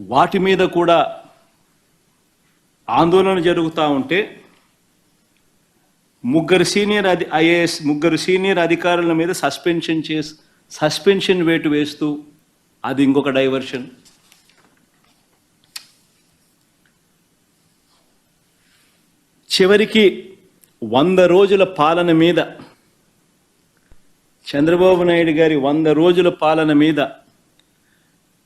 వాటి మీద కూడా ఆందోళన జరుగుతూ ఉంటే ముగ్గురు సీనియర్ అధి ఐఏఎస్ ముగ్గురు సీనియర్ అధికారుల మీద సస్పెన్షన్ చేసి సస్పెన్షన్ వేటు వేస్తూ అది ఇంకొక డైవర్షన్. చివరికి వంద రోజుల పాలన మీద చంద్రబాబు నాయుడు గారి వంద రోజుల పాలన మీద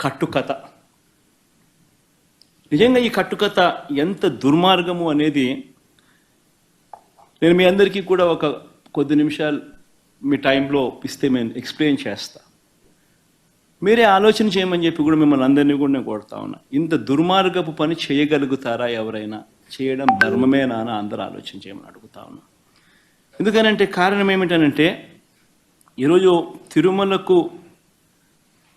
కట్టుకథ. నిజంగా ఈ కట్టుకథ ఎంత దుర్మార్గము అనేది నేను మీ అందరికీ కూడా ఒక కొద్ది నిమిషాలు మీ టైంలో ఇస్తే నేను ఎక్స్ప్లెయిన్ చేస్తా. మీరే ఆలోచన చేయమని చెప్పి కూడా మిమ్మల్ని అందరినీ కూడా నేను కొడతా ఉన్నా. ఇంత దుర్మార్గపు పని చేయగలుగుతారా ఎవరైనా? చేయడం ధర్మమేనా అని అందరూ ఆలోచన చేయమని అడుగుతా ఉన్నా. ఎందుకనంటే కారణం ఏమిటనంటే ఈరోజు తిరుమలకు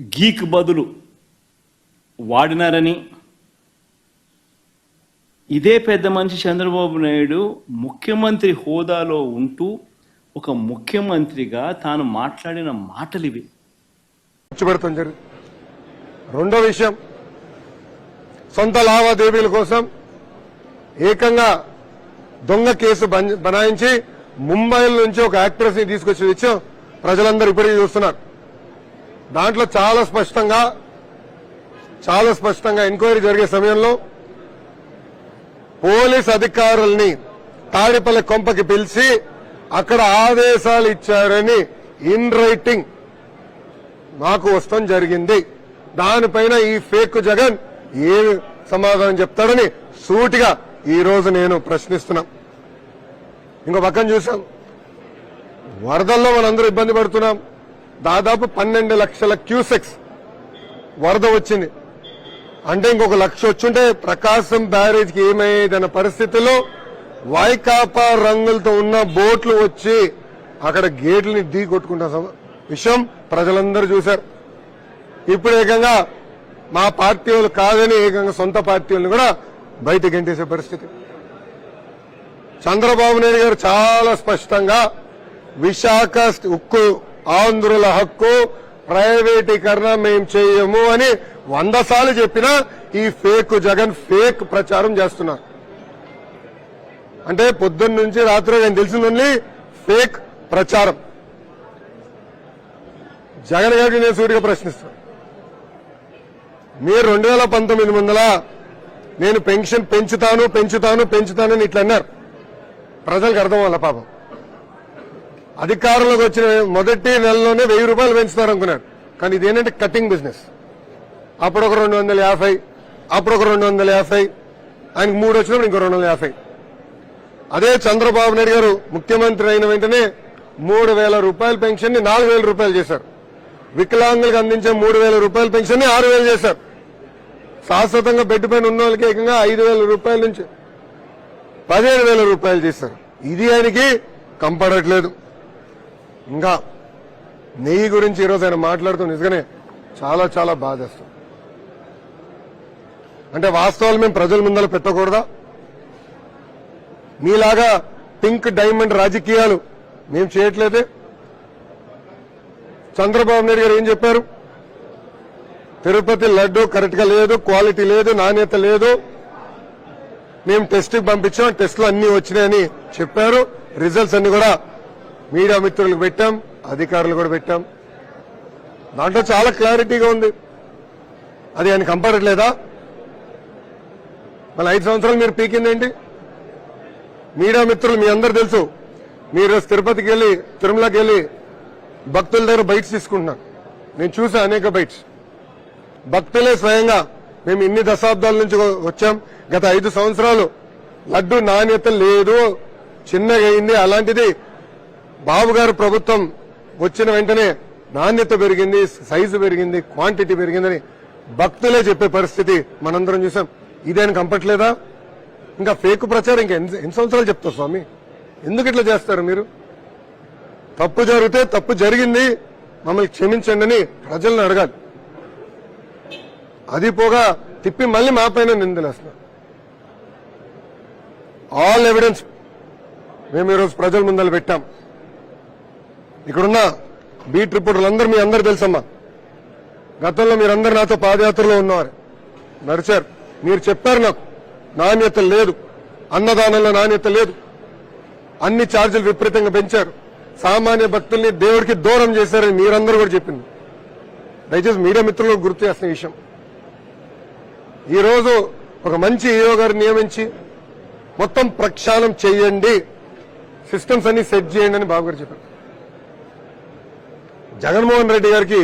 గీక్ బదులు వాడినారని. ఇదే పెద్ద మనిషి చంద్రబాబు నాయుడు ముఖ్యమంత్రి హోదాలో ఉంటూ ఒక ముఖ్యమంత్రిగా తాను మాట్లాడిన మాటలు ఇవి పెడతాం జరిగింది రెండో విషయం సొంత లావాదేవీల కోసం ఏకంగా దొంగ కేసు బనాయించి ముంబై నుంచి ఒక యాక్ట్రెస్ని తీసుకొచ్చి విషయం ప్రజలందరూ ఇప్పటికీ చూస్తున్నారు. దాంట్లో చాలా స్పష్టంగా చాలా స్పష్టంగా ఎంక్వైరీ జరిగే సమయంలో పోలీస్ అధికారుల్ని తాడిపల్లి కొంపకి పిలిచి అక్కడ ఆదేశాలు ఇచ్చారని ఇన్ రైటింగ్ నాకు వస్తాం జరిగింది. దానిపైన ఈ ఫేక్ జగన్ ఏ సమాధానం చెప్తాడని సూటిగా ఈ రోజు నేను ప్రశ్నిస్తున్నా. ఇంకో పక్కన చూసాం. వరదల్లో మనందరూ ఇబ్బంది పడుతున్నాం. దాదాపు పన్నెండు లక్షల క్యూసెక్స్ వరద వచ్చింది. అంటే ఇంకొక లక్ష వచ్చుంటే ప్రకాశం బ్యారేజ్కి ఏమయ్యేదన్న పరిస్థితిలో వైకాపా రంగులతో ఉన్న బోట్లు వచ్చి అక్కడ గేట్లని ఢీ కొట్టుకుంటున్న విషయం ప్రజలందరూ చూశారు. ఇప్పుడు ఏకంగా మా పార్టీ వాళ్ళు కాదని ఏకంగా సొంత పార్టీ వాళ్ళని కూడా బయట గెంటేసే పరిస్థితి. చంద్రబాబు నాయుడు గారు చాలా స్పష్టంగా విశాఖ ఉక్కు ఆంధ్రుల హక్కు ప్రైవేటీకరణ మేం చేయము అని వంద సార్లు చెప్పినా ఈ ఫేక్ జగన్ ఫేక్ ప్రచారం చేస్తున్నారు అంటే పొద్దున్న నుంచి రాత్రి నేను తెలిసింది ఫేక్ ప్రచారం. జగన్ గారికి నేను సూటిగా ప్రశ్నిస్తాను మీరు రెండు వేల పంతొమ్మిది ముందల నేను పెన్షన్ పెంచుతాను పెంచుతాను పెంచుతానని ఇట్లా అన్నారు ప్రజలకు అర్థం వల్ల పాపం? అధికారంలోకి వచ్చిన మొదటి నెలలోనే వెయ్యి రూపాయలు పెంచుతారు అనుకున్నారు కానీ ఇదేంటంటే కటింగ్ బిజినెస్ అప్పుడు ఒక రెండు వందల యాభై అప్పుడు ఒక రెండు వందల యాభై ఆయనకు మూడు వచ్చినప్పుడు ఇంకో రెండు వందల యాభై. అదే చంద్రబాబు నాయుడు గారు ముఖ్యమంత్రి అయిన వెంటనే మూడు వేల రూపాయల పెన్షన్ని నాలుగు వేల రూపాయలు చేశారు. వికలాంగులకు అందించే మూడు వేల రూపాయల పెన్షన్ని ఆరు వేలు చేశారు. శాశ్వతంగా బెడ్ పైన ఉన్న వాళ్ళకి ఏకంగా ఐదు వేల రూపాయల నుంచి పదిహేను వేల రూపాయలు చేశారు. ఇది ఆయనకి కంపడట్లేదు. ఇంకా నీ గురించి ఈరోజు ఆయన మాట్లాడుతూ నిజంగానే చాలా చాలా బాధేస్తాం. అంటే వాస్తవాలు మేము ప్రజల ముందర పెట్టకూడదా? మీలాగా పింక్ డైమండ్ రాజకీయాలు మేము చేయట్లేదే? చంద్రబాబు నాయుడు గారు ఏం చెప్పారు? తిరుపతి లడ్డు కరెక్ట్గా లేదు క్వాలిటీ లేదు నాణ్యత లేదు. మేము టెస్ట్కి పంపించాం టెస్ట్లు అన్ని వచ్చినాయని చెప్పారు. రిజల్ట్స్ అన్ని కూడా మీడియా మిత్రులకు పెట్టాం అధికారులు కూడా పెట్టాం. దాంట్లో చాలా క్లారిటీగా ఉంది. అది ఆయన కంపడట్లేదా మళ్ళీ ఐదు సంవత్సరాలు మీరు పీకిందేంటి? మీడియా మిత్రులు మీ అందరు తెలుసు. మీరు తిరుపతికి వెళ్ళి తిరుమలకి వెళ్ళి భక్తుల దగ్గర బైట్స్ తీసుకుంటున్నాను. నేను చూసా అనేక బైట్స్. భక్తులే స్వయంగా మేము ఇన్ని దశాబ్దాల నుంచి వచ్చాం. గత ఐదు సంవత్సరాలు లడ్డు నాణ్యత లేదు. చిన్నగా అయింది. అలాంటిది బాబు గారు ప్రభుత్వం వచ్చిన వెంటనే నాణ్యత పెరిగింది సైజు పెరిగింది క్వాంటిటీ పెరిగిందని భక్తులే చెప్పే పరిస్థితి మనందరం చూసాం. ఇదేం కంపట్లేదా? ఇంకా ఫేక్ ప్రచారం ఇంకా ఎన్ని సంవత్సరాలు చెప్తారు స్వామి? ఎందుకు ఇట్లా చేస్తారు మీరు? తప్పు జరిగితే తప్పు జరిగింది మమ్మల్ని క్షమించండి అని ప్రజలను అడగాలి. అది పోగా తిప్పి మళ్ళీ మా పైన నిందలేస్తున్నారు ఆల్ ఎవిడెన్స్ మేము ఈరోజు ప్రజల ముందలు పెట్టాం. ఇక్కడున్న బీట్ రిపోర్టర్లందరూ మీ అందరు తెలుసమ్మా. గతంలో మీరందరు నాతో పాదయాత్రలో ఉన్నవారు. నడిచారు మీరు చెప్పారు నాకు నాణ్యత లేదు అన్నదానంలో నాణ్యత లేదు. అన్ని ఛార్జీలు విపరీతంగా పెంచారు. సామాన్య భక్తుల్ని దేవుడికి దూరం చేశారని మీరందరూ కూడా చెప్పింది. దయచేసి మీడియా మిత్రులకు గుర్తు చేస్తున్న విషయం. ఈరోజు ఒక మంచి హీరో గారు నియమించి మొత్తం ప్రక్షాళన చేయండి. సిస్టమ్స్ అన్ని సెట్ చేయండి అని బాబు గారు చెప్పారు. జగన్మోహన్ రెడ్డి గారికి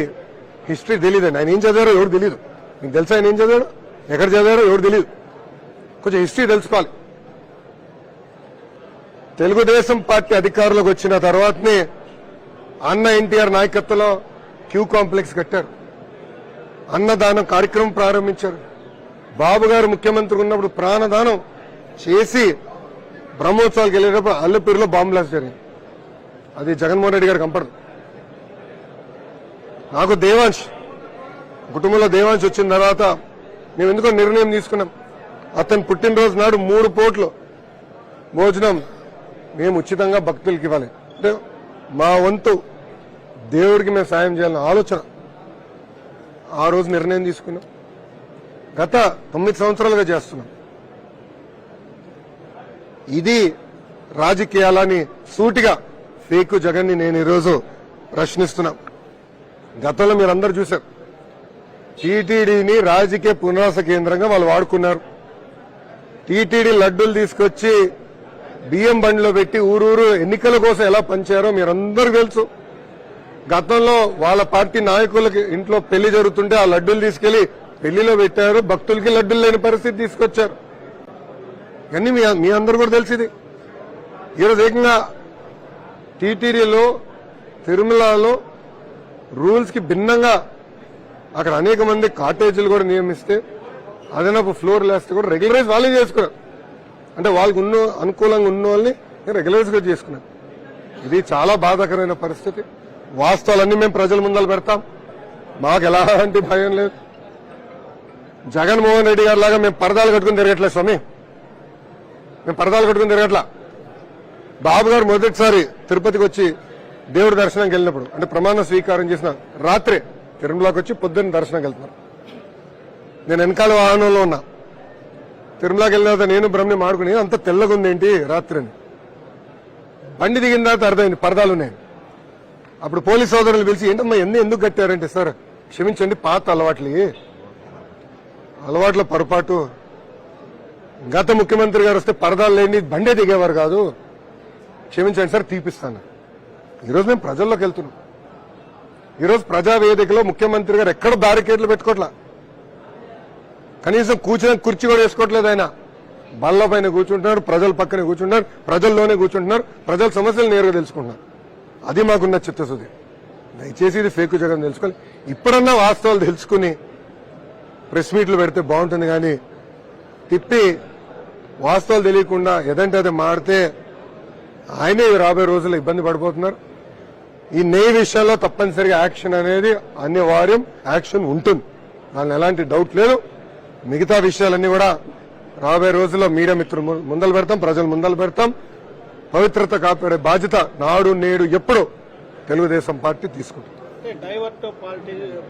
హిస్టరీ తెలియదండి ఆయన ఏం చదివారో ఎవరు తెలియదు మీకు తెలుసా ఆయన ఏం చదివాడు? ఎక్కడ చదివారో ఎవరు తెలియదు కొంచెం హిస్టరీ తెలుసుకోవాలి. తెలుగుదేశం పార్టీ అధికారంలోకి వచ్చిన తర్వాతనే అన్న ఎన్టీఆర్ నాయకత్వంలో క్యూ కాంప్లెక్స్ కట్టారు. అన్నదానం కార్యక్రమం ప్రారంభించారు. బాబు గారు ముఖ్యమంత్రి ఉన్నప్పుడు ప్రాణదానం చేసి బ్రహ్మోత్సవాలకు వెళ్ళేటప్పుడు అల్లపూరిలో బాంబు జరిగింది. అది జగన్మోహన్ రెడ్డి గారు కంపడదు నాకు దేవాంశ్ కుటుంబంలో దేవాంశ్ వచ్చిన తర్వాత మేము ఎందుకో నిర్ణయం తీసుకున్నాం. అతని పుట్టినరోజు నాడు మూడు పూట్లు భోజనం మేము ఉచితంగా భక్తులకి ఇవ్వాలి. అంటే మా వంతు దేవుడికి మేము సాయం చేయాలన్న ఆలోచన ఆ రోజు నిర్ణయం తీసుకున్నాం. గత తొమ్మిది సంవత్సరాలుగా చేస్తున్నాం. ఇది రాజకీయాలని సూటిగా ఫేకు జగన్ని నేను ఈరోజు ప్రశ్నిస్తున్నాం. గతంలో మీరందరూ చూశారు. టీటీడీని రాజకీయ పునరాస కేంద్రంగా వాళ్ళు వాడుకున్నారు. టీటీడీ లడ్డూలు తీసుకొచ్చి బియ్యం బండిలో పెట్టి ఊరూరు ఎన్నికల కోసం ఎలా పంచారో మీరందరూ తెలుసు. గతంలో వాళ్ళ పార్టీ నాయకులకి ఇంట్లో పెళ్ళి జరుగుతుంటే ఆ లడ్డూలు తీసుకెళ్ళి పెళ్ళిలో పెట్టారు. భక్తులకి లడ్డూలు లేని పరిస్థితి తీసుకొచ్చారు. ఇవన్నీ మీ మీ అందరూ కూడా తెలిసింది ఈరోజు ఏకంగా టీటీడీలో తిరుమలలో రూల్స్కి భిన్నంగా అక్కడ అనేక మంది కాటేజీలు కూడా నియమిస్తే అదనపు ఫ్లోర్ లేస్తే కూడా రెగ్యులరైజ్ వాళ్ళే చేసుకున్నారు. అంటే వాళ్ళకి ఉన్న అనుకూలంగా ఉన్న వాళ్ళని రెగ్యులరైజ్గా చేసుకున్నారు ఇది చాలా బాధాకరమైన పరిస్థితి. వాస్తవాలన్నీ మేము ప్రజల ముందర పెడతాం. మాకు ఎలాంటి భయం లేదు. జగన్మోహన్ రెడ్డి గారి లాగా మేము పరదాలు కట్టుకుని తిరగట్లేదు స్వామి. మేము పరదాలు కట్టుకుని తిరగట్లా. బాబు గారు మొదటిసారి తిరుపతికి వచ్చి దేవుడి దర్శనంకి వెళ్ళినప్పుడు అంటే ప్రమాణ స్వీకారం చేసిన రాత్రే తిరుమలకి వచ్చి పొద్దున్న దర్శనంకి వెళ్తున్నారు నేను వెనకాల వాహనంలో ఉన్నా. తిరుమలకి వెళ్ళిన తర్వాత నేను బ్రహ్మని మాడుకుని అంత తెల్లగా ఉందేంటి రాత్రి అని బండి దిగిన తర్వాత అర్థమైంది పరదాలు ఉన్నాయి. అప్పుడు పోలీస్ సోదరులు పిలిచి ఏంటమ్మా ఎన్ని ఎందుకు కట్టారంటే సార్? క్షమించండి పాత అలవాట్లు. అలవాట్ల పొరపాటు. గత ముఖ్యమంత్రి గారు వస్తే పరదాలు లేని బండే దిగేవారు కాదు. క్షమించండి సార్ తీపిస్తాను. ఈరోజు మేము ప్రజల్లోకి వెళ్తున్నాం. ఈరోజు ప్రజా వేదికలో ముఖ్యమంత్రి గారు ఎక్కడ బ్యారికేడ్లు పెట్టుకోవట్లా కనీసం కూర్చుని కుర్చీ కూడా వేసుకోవట్లేదు ఆయన. బల్ల పైన కూర్చుంటున్నారు ప్రజల పక్కనే కూర్చుంటున్నారు ప్రజల్లోనే కూర్చుంటున్నారు ప్రజల సమస్యలు నేరుగా తెలుసుకుంటున్నారు. అది మాకున్న చిత్తశుద్ధి. దయచేసి ఇది ఫేక్ జగన్ తెలుసుకోవాలి ఇప్పుడన్నా వాస్తవాలు తెలుసుకుని ప్రెస్ మీట్లు పెడితే బాగుంటుంది కానీ తిప్పి వాస్తవాలు తెలియకుండా ఎదంటే అది మారితే ఆయనే రాబోయే రోజుల్లో ఇబ్బంది పడిపోతున్నారు. ఈ నెయ్యి విషయాల్లో తప్పనిసరిగా యాక్షన్ అనేది అనివార్యం యాక్షన్ ఉంటుంది. దాని ఎలాంటి డౌట్ లేదు. మిగతా విషయాలన్నీ కూడా రాబోయే రోజుల్లో మీడియా మిత్రులు ముందలు పెడతాం ప్రజలు ముందలు పెడతాం. పవిత్రత కాపాడే బాధ్యత నాడు నేడు ఎప్పుడు తెలుగుదేశం పార్టీ తీసుకుంటుంది.